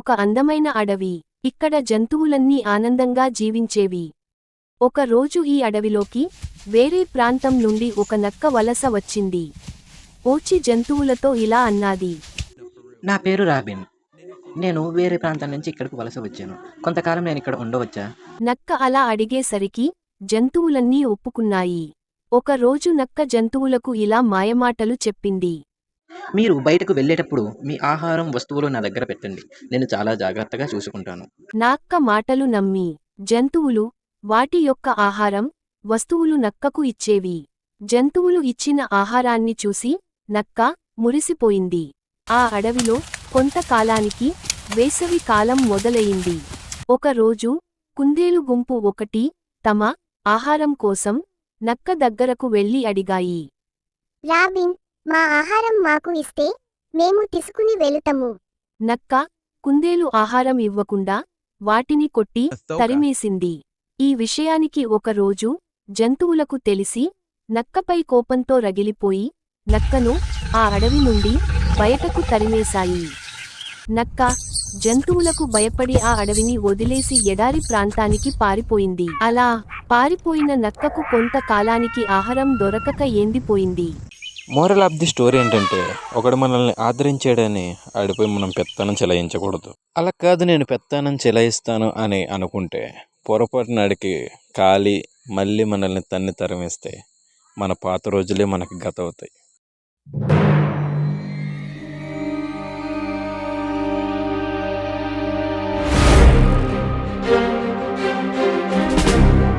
ఒక అందమైన అడవి. ఇక్కడ జంతువులన్నీ ఆనందంగా జీవించేవి. ఒక రోజు ఈ అడవిలోకి వేరే ప్రాంతం నుండి ఒక నక్క వలస వచ్చింది. ఓచి జంతువులతో ఇలా అన్నాది. నా పేరు రాబిన్. నేను వేరే ప్రాంతం నుంచి ఇక్కడికి వలస వచ్చాను. కొంతకాలం నేను ఇక్కడ ఉండవచ్చా? నక్క అలా అడిగేసరికి జంతువులన్నీ ఒప్పుకున్నాయి. ఒక రోజు నక్క జంతువులకు ఇలా మాయమాటలు చెప్పింది. మీరు బయటకు వెళ్ళేటప్పుడు మీ ఆహారం వస్తువులు నా దగ్గర పెట్టండి. నేను చాలా జాగ్రత్తగా చూసుకుంటాను. నాక్క మాటలు నమ్మి జంతువులు వాటి యొక్క ఆహారం వస్తువులు నక్కకు ఇచ్చేవి. జంతువులు ఇచ్చిన ఆహారాన్ని చూసి నక్క మురిసిపోయింది. ఆ అడవిలో కొంతకాలానికి వేసవి కాలం మొదలయింది ఒకరోజు కుందేలు గుంపు ఒకటి తమ ఆహారం కోసం నక్క దగ్గరకు వెళ్ళి అడిగాయి. రాబిన్ మా ఆహారం మాకు ఇస్తే మేము తీసుకుని వెళుతాము. నక్క కుందేలు ఆహారం ఇవ్వకుండా వాటిని కొట్టి తరిమేసింది. ఈ విషయానికి ఒకరోజు జంతువులకు తెలిసి నక్కపై కోపంతో రగిలిపోయి నక్కను ఆ అడవి నుండి బయటకు తరిమేశాయి. నక్క జంతువులకు భయపడి ఆ అడవిని వదిలేసి ఎడారి ప్రాంతానికి పారిపోయింది. అలా పారిపోయిన నక్కకు కొంతకాలానికి ఆహారం దొరకక ఏందిపోయింది మోరల్ ఆఫ్ ది స్టోరీ ఏంటంటే ఒకడు మనల్ని ఆదరించాడని ఆడిపోయి మనం పెత్తనం చెలాయించకూడదు. అలా కాదు నేను పెత్తనం చెలాయిస్తాను అని అనుకుంటే పొరపాటున నాడికి ఖాళీ మళ్ళీ మనల్ని తన్ని తరమేస్తే మన పాత రోజులే మనకి గత అవుతాయి